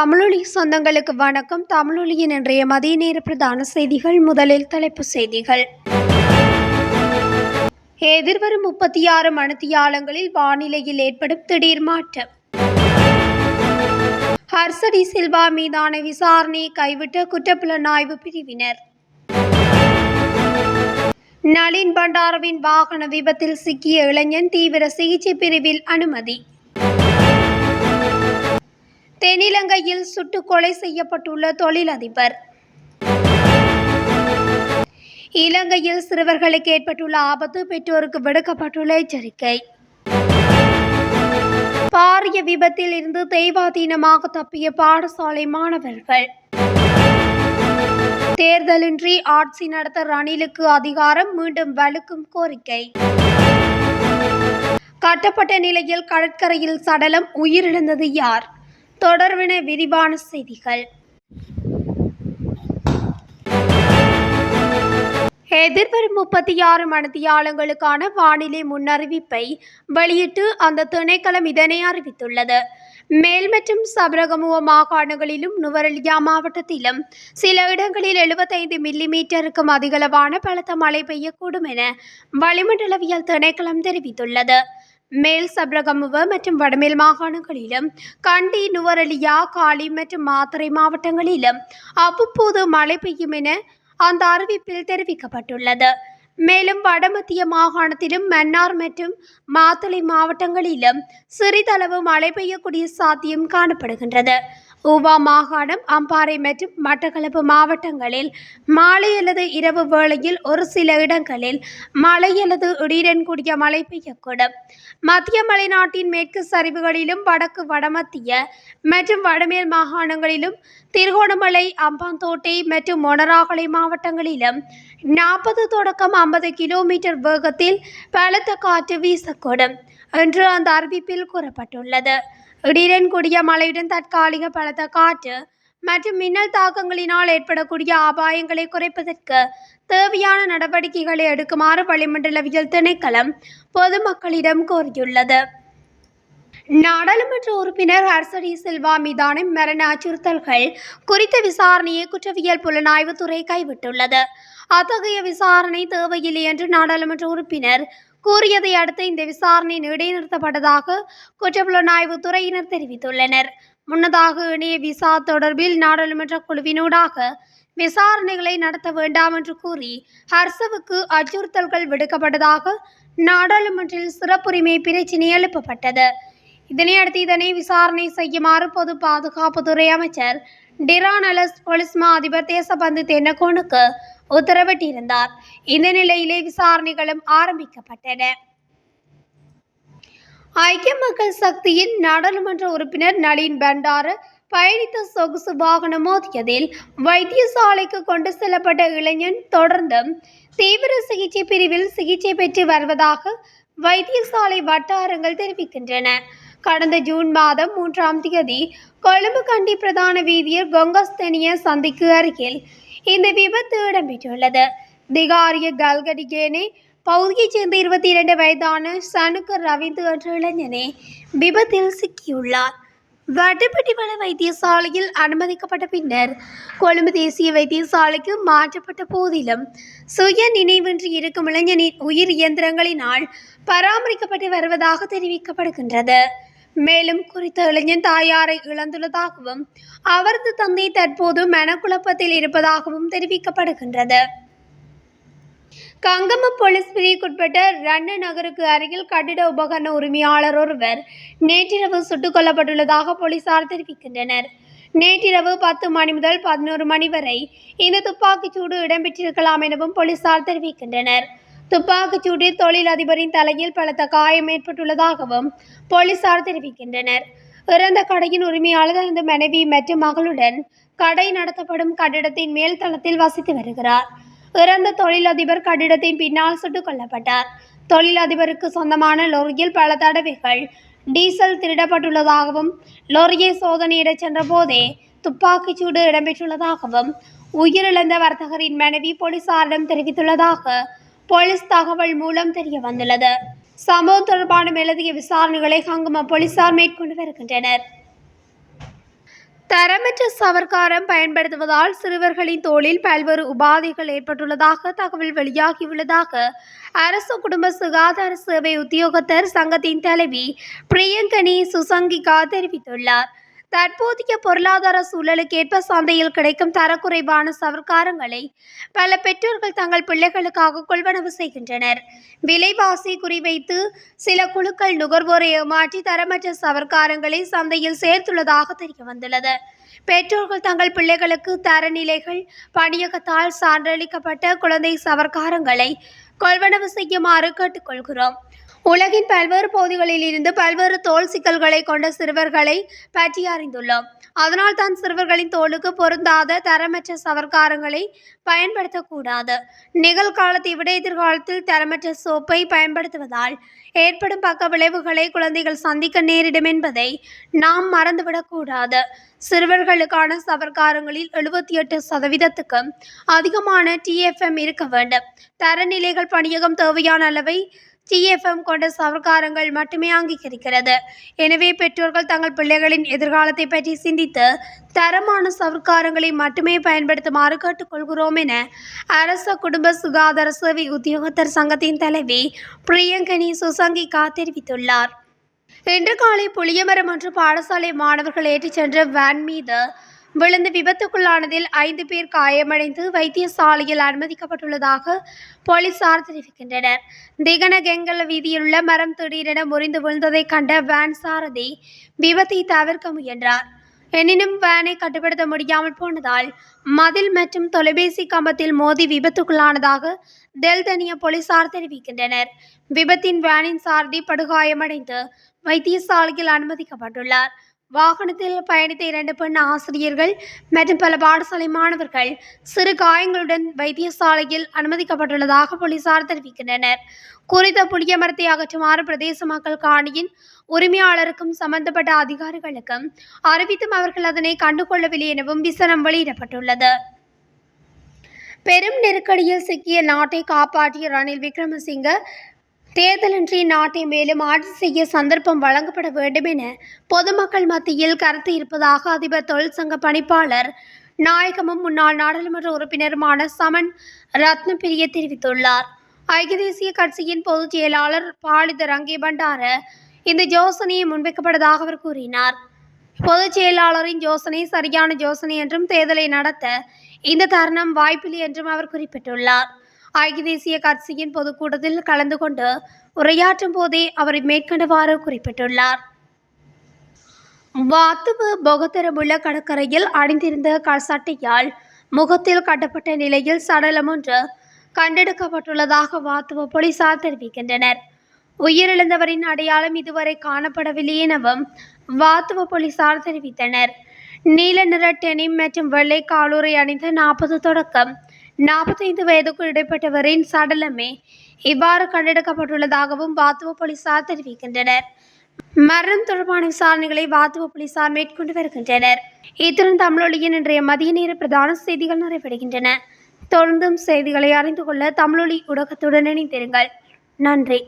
தமிழொலி சொந்தங்களுக்கு வணக்கம். தமிழொலியின் இன்றைய மதிய நேர பிரதான செய்திகள் முதலில் தலைப்புச் செய்திகள். எதிர்வரும் முப்பத்தி ஆறு மணித்தியாலங்களில் வானிலையில் ஏற்படும் திடீர் மாற்றம். ஹர்சடி சில்வா மீதான விசாரணையை கைவிட்ட குற்றப்புலனாய்வு பிரிவினர். நளின் பண்டாரவின் வாகன விபத்தில் சிக்கிய இளைஞன் தீவிர சிகிச்சை பிரிவில் அனுமதி. தென்னிலங்கையில் சுட்டு கொலை செய்யப்பட்டுள்ள தொழிலதிபர். இலங்கையில் சிறுவர்களுக்கு ஏற்பட்டுள்ள ஆபத்து பெற்றோருக்கு விடுக்கப்பட்டுள்ள எச்சரிக்கை. பாரிய விபத்தில் இருந்து தெய்வாதீனமாக தப்பிய பாடசாலை மாணவர்கள். தேர்தலின்றி ஆட்சி நடத்த ரணிலுக்கு அதிகாரம் மீண்டும் வலுக்கும் கோரிக்கை. கட்டப்பட்ட நிலையில் கடற்கரையில் சடலம் உயிரிழந்தது யார்? தொடர்வின விரிவான செய்திகள். எதிர்வரும் முப்பத்தி ஆறு மணித்தியாலங்களுக்கான வானிலை முன்னறிவிப்பை வெளியிட்டு அந்த திணைக்களம் இதனை அறிவித்துள்ளது. மேல் மற்றும் சபரகமுவ மாகாணங்களிலும் நுவரெலியா மாவட்டத்திலும் சில இடங்களில் எழுபத்தைந்து மில்லி மீட்டருக்கும் அதிகளவான பலத்த மழை பெய்யக்கூடும் என வளிமண்டலவியல் திணைக்களம் தெரிவித்துள்ளது. மேல் சப்ரகமுவ மற்றும் வடமேல் மாகாணங்களிலும் கண்டி நுவரலியா காலி மற்றும் மாத்தறை மாவட்டங்களிலும் அவ்வப்போது மழை பெய்யும் என அந்த அறிவிப்பில் தெரிவிக்கப்பட்டுள்ளது. மேலும் வடமத்திய மாகாணத்திலும் மன்னார் மற்றும் மாத்தளை மாவட்டங்களிலும் சிறிதளவு மழை பெய்யக்கூடிய சாத்தியம் காணப்படுகின்றது. ஊவா மாகாணம் அம்பாறை மற்றும் மட்டக்களப்பு மாவட்டங்களில் மாலை அல்லது இரவு வேளையில் ஒரு சில இடங்களில் மழை அல்லது இடியுடன் கூடிய மழை பெய்யக்கூடும். மத்திய மலைநாட்டின் மேற்கு சரிவுகளிலும் வடக்கு வடமத்திய மற்றும் வடமேல் மாகாணங்களிலும் திருகோணமலை அம்பாந்தோட்டை மற்றும் மொனராகலை மாவட்டங்களிலும் நாற்பது தொடக்கம் ஐம்பது கிலோமீட்டர் வேகத்தில் பலத்த காற்று வீசக்கூடும் என்று அந்த அறிவிப்பில் கூறப்பட்டுள்ளது. இடியுடன் கூடிய மழையுடன் தற்காலிக பலத்த காற்று மற்றும் மின்னல் தாக்கங்களினால் ஏற்படக்கூடிய அபாயங்களை குறைப்பதற்கு தேவையான நடவடிக்கைகளை எடுக்குமாறு வளிமண்டலவியல் திணைக்களம் பொதுமக்களிடம் கோரியுள்ளது. நாடாளுமன்ற உறுப்பினர் ஹர்சரி சில்வா மீதான மரண அச்சுறுத்தல்கள் குறித்த விசாரணையை குற்றவியல் புலனாய்வுத்துறை கைவிட்டுள்ளது. அத்தகைய விசாரணை தேவையில்லை என்று நாடாளுமன்ற உறுப்பினர் கூறியதை அடுத்து இந்த விசாரணை இடைநிறுத்தப்பட்டதாக குற்றப்புலனாய்வு துறையினர் தெரிவித்துள்ளனர். முன்னதாக இணைய விசா தொடர்பில் நாடாளுமன்ற குழுவினூடாக விசாரணைகளை நடத்த வேண்டாம் என்று கூறி ஹர்சவுக்கு அச்சுறுத்தல்கள் விடுக்கப்பட்டதாக நாடாளுமன்றில் சிறப்புரிமை பிரச்சினை எழுப்பப்பட்டது. இதனையடுத்து இதனை விசாரணை செய்யுமாறு பொது பாதுகாப்புத்துறை அமைச்சர் டிரானலஸ் பொலிஸ்மா அதிபர் தேசபந்து தென்னகோனுக்கு உத்தரவிட்டிருந்தார். இந்த நிலையிலே விசாரணைகளும் ஆரம்பிக்கப்பட்டன. ஐக்கிய மக்கள் சக்தியின் நாடாளுமன்ற உறுப்பினர் நளின் பண்டார பயணித்த சொகுசு வாகனம் மோதியதில் வைத்தியசாலைக்கு கொண்டு செல்லப்பட்ட இளைஞன் தொடர்ந்தும் தீவிர சிகிச்சை பிரிவில் சிகிச்சை பெற்று வருவதாக வைத்தியசாலை வட்டாரங்கள் தெரிவிக்கின்றன. கடந்த ஜூன் மாதம் மூன்றாம் தேதி கொழும்பு கண்டி பிரதான வீதியில் கொங்கஸ்தனிய சந்திக்கு அருகில் இந்த விபத்து இடம்பெற்றுள்ளது. திகாரிய கல்கடிகேனே பகுதியைச் சேர்ந்த இருபத்தி இரண்டு வயதான சனுக்கர் ரவிந்து என்ற இளைஞனே விபத்தில் சிக்கியுள்ளார். வட்டுப்பட்டிவள வைத்தியசாலையில் அனுமதிக்கப்பட்ட பின்னர் கொழும்பு தேசிய வைத்தியசாலைக்கு மாற்றப்பட்ட போதிலும் சுய நினைவின்றி இருக்கும் இளைஞனின் உயிர் இயந்திரங்களினால் பராமரிக்கப்பட்டு வருவதாக தெரிவிக்கப்படுகின்றது. மேலும் குறித்த இளைஞன் தாயாரை இழந்துள்ளதாகவும் அவரது தந்தை தற்போது மனக்குழப்பத்தில் இருப்பதாகவும் தெரிவிக்கப்படுகின்றது. கங்கம போலீஸ் பிரிவுக்குட்பட்ட ரண்ண நகருக்கு அருகில் கட்டிட உபகரண உரிமையாளர் ஒருவர் நேற்றிரவு சுட்டுக் கொல்லப்பட்டுள்ளதாக போலீசார் தெரிவிக்கின்றனர். நேற்றிரவு பத்து மணி முதல் பதினோரு மணி வரை இந்த துப்பாக்கிச்சூடு இடம்பெற்றிருக்கலாம் எனவும் போலீசார் தெரிவிக்கின்றனர். துப்பாக்கிச்சூட்டில் தொழில் அதிபரின் தலையில் பலத்த காயம் ஏற்பட்டுள்ளதாகவும் போலீசார் தெரிவிக்கின்றனர். இறந்த கடையின் உரிமையாளர் தனது மனைவி மற்றும் மகளுடன் கடை நடத்தப்படும் கட்டிடத்தின் மேல் தளத்தில் வசித்து வருகிறார். இறந்த தொழிலதிபர் கட்டிடத்தின் பின்னால் சுட்டுக் கொல்லப்பட்டார். தொழிலதிபருக்கு சொந்தமான லொரியில் பல தடவைகள் டீசல் திருடப்பட்டுள்ளதாகவும் லொரியை சோதனையிடச் சென்ற போதே துப்பாக்கிச்சூடு இடம்பெற்றுள்ளதாகவும் உயிரிழந்த வர்த்தகரின் மனைவி போலீசாரிடம் தெரிவித்துள்ளதாக போலீஸ் தகவல் மூலம் தெரிய வந்துள்ளது. சம்பவம் தொடர்பான மேலதிக விசாரணைகளை ஹங்கும போலீசார் மேற்கொண்டு வருகின்றனர். தரமற்ற சவர்க்காரம் பயன்படுத்துவதால் சிறுவர்களின் தோளில் பல்வேறு உபாதைகள் ஏற்பட்டுள்ளதாக தகவல் வெளியாகியுள்ளதாக அரசு குடும்ப சுகாதார சேவை உத்தியோகத்தர் சங்கத்தின் தலைவி பிரியங்கனி சுசங்கிகா தெரிவித்துள்ளார். தற்போதைய பொருளாதார சூழலுக்கேற்ப சந்தையில் கிடைக்கும் தரக்குறைவான சவர்க்காரங்களை பல பெற்றோர்கள் தங்கள் பிள்ளைகளுக்காக கொள்வனவு செய்கின்றனர். விலைவாசி குறிவைத்து சில குழுக்கள் நுகர்வோரை ஏமாற்றி தரமற்ற சவர்க்காரங்களை சந்தையில் சேர்த்துள்ளதாக தெரிய வந்துள்ளது பெற்றோர்கள் தங்கள் பிள்ளைகளுக்கு தரநிலைகள் பணியகத்தால் சான்றளிக்கப்பட்ட குழந்தை சவர்க்காரங்களை கொள்வனவு செய்யுமாறு கேட்டுக்கொள்கிறோம். உலகின் பல்வேறு பகுதிகளில் இருந்து பல்வேறு தோல் சிக்கல்களை கொண்ட சிறுவர்களை பற்றி அறிந்துள்ளோம். அதனால் தான் சிறுவர்களின் தோலுக்கு பொருந்தாத தரமற்ற சவர்க்காரங்களை பயன்படுத்தக்கூடாது. நிகழ்காலத்தை விட எதிர்காலத்தில் தரமற்ற சோப்பை பயன்படுத்துவதால் ஏற்படும் பக்க விளைவுகளை குழந்தைகள் சந்திக்க நேரிடும் என்பதை நாம் மறந்துவிடக்கூடாது. சிறுவர்களுக்கான சவர்க்காரங்களில் எழுபத்தி எட்டு சதவீதத்துக்கும் அதிகமான டிஎஃப்எம் இருக்க வேண்டும். தரநிலைகள் பணியகம் தேவையான அளவை டிஎஃப்எம் கொண்ட சவர்க்காரங்கள் மட்டுமே அங்கீகரிக்கிறது. எனவே பெற்றோர்கள் தங்கள் பிள்ளைகளின் எதிர்காலத்தை பற்றி சிந்தித்து தரமான சவர்க்காரங்களை மட்டுமே பயன்படுத்துமாறு கேட்டுக்கொள்கிறோம் என அரச குடும்ப சுகாதார சேவை உத்தியோகத்தர் சங்கத்தின் தலைவி பிரியங்கனி சுசங்கிகா தெரிவித்துள்ளார். இன்று காலை புளியமரம் ஒன்று பாடசாலை மாணவர்கள் ஏற்றிச் சென்ற வேன் மீது விழுந்து விபத்துக்குள்ளானதில் ஐந்து பேர் காயமடைந்து வைத்தியசாலையில் அனுமதிக்கப்பட்டுள்ளதாக போலீசார் தெரிவிக்கின்றனர். திகனகெங்கல வீதியில் உள்ள மரம் திடீரென முறிந்து விழுந்ததைக் கண்ட வேன் சாரதி விபத்தை தவிர்க்க முயன்றார். எனினும் வேனை கட்டுப்படுத்த முடியாமல் போனதால் மதில் மற்றும் தொலைபேசி கம்பத்தில் மோதி விபத்துக்குள்ளானதாக தெல்தனிய போலீசார் தெரிவிக்கின்றனர். விபத்தின் வேனின் சாரதி படுகாயமடைந்து வைத்தியசாலையில் அனுமதிக்கப்பட்டுள்ளார். வாகனத்தில் பயணித்த இரண்டு பெண் ஆசிரியர்கள் மற்றும் பல பாடசாலை மாணவர்கள் சிறு காயங்களுடன் வைத்தியசாலையில் அனுமதிக்கப்பட்டுள்ளதாக போலீசார் தெரிவிக்கின்றனர். குறித்த புளிய மரத்தை அகற்றுமாறு பிரதேச மக்கள் காணியின் உரிமையாளருக்கும் சம்பந்தப்பட்ட அதிகாரிகளுக்கும் அறிவித்தும் அவர்கள் அதனை கண்டுகொள்ளவில்லை எனவும் விசனம் வெளியிடப்பட்டுள்ளது. பெரும் நெருக்கடியில் சிக்கிய நாட்டை காப்பாற்றிய ரணில் விக்ரமசிங்க தேர்தலின்றி நாட்டை மேலும் ஆட்சி செய்ய சந்தர்ப்பம் வழங்கப்பட வேண்டும் என பொதுமக்கள் மத்தியில் கருத்து இருப்பதாக அதிபர் தொழிற்சங்க பணிப்பாளர் நாயகமும் முன்னாள் நாடாளுமன்ற உறுப்பினருமான சமன் ரத்னபிரிய தெரிவித்துள்ளார். ஐக்கிய தேசிய கட்சியின் பொதுச் செயலாளர் பாலித ரங்கே பண்டார இந்த யோசனையை முன்வைக்கப்பட்டதாக அவர் கூறினார். பொதுச் செயலாளரின் யோசனை சரியான யோசனை என்றும் தேர்தலை நடத்த இந்த தருணம் வாய்ப்பில்லை என்றும் அவர் குறிப்பிட்டுள்ளார். ஐக்கிய தேசிய கட்சியின் பொதுக்கூட்டத்தில் கலந்து கொண்டு உரையாற்றும் போதே அவர் மேற்கண்டவாறு குறிப்பிட்டுள்ளார். வாத்துவ பொகத்தரமுள்ள கடற்கரையில் அணிந்திருந்த சட்டையால் முகத்தில் கட்டப்பட்ட நிலையில் சடலம் ஒன்று கண்டெடுக்கப்பட்டுள்ளதாக வாத்துவ போலீசார் தெரிவிக்கின்றனர். உயிரிழந்தவரின் அடையாளம் இதுவரை காணப்படவில்லை எனவும் வாத்துவ போலீசார் தெரிவித்தனர். நீல நிற டெனிம் மற்றும் வெள்ளை காலூரை அணிந்த நாற்பது தொடக்கம் நாற்பத்தைந்து வயதுக்கு இடைப்பட்டவரின் சடலமே இவ்வாறு கண்டெடுக்கப்பட்டுள்ளதாகவும் வாத்துவ போலீசார் தெரிவிக்கின்றனர். மரணம் தொடர்பான விசாரணைகளை வாத்துவ போலீசார் மேற்கொண்டு வருகின்றனர். இத்துடன் தமிழொலியின் இன்றைய மதிய நேர பிரதான செய்திகள் நிறைவடைகின்றன. தொடர்ந்தும் செய்திகளை அறிந்து கொள்ள தமிழொலி ஊடகத்துடன் இணைந்திருங்கள். நன்றி.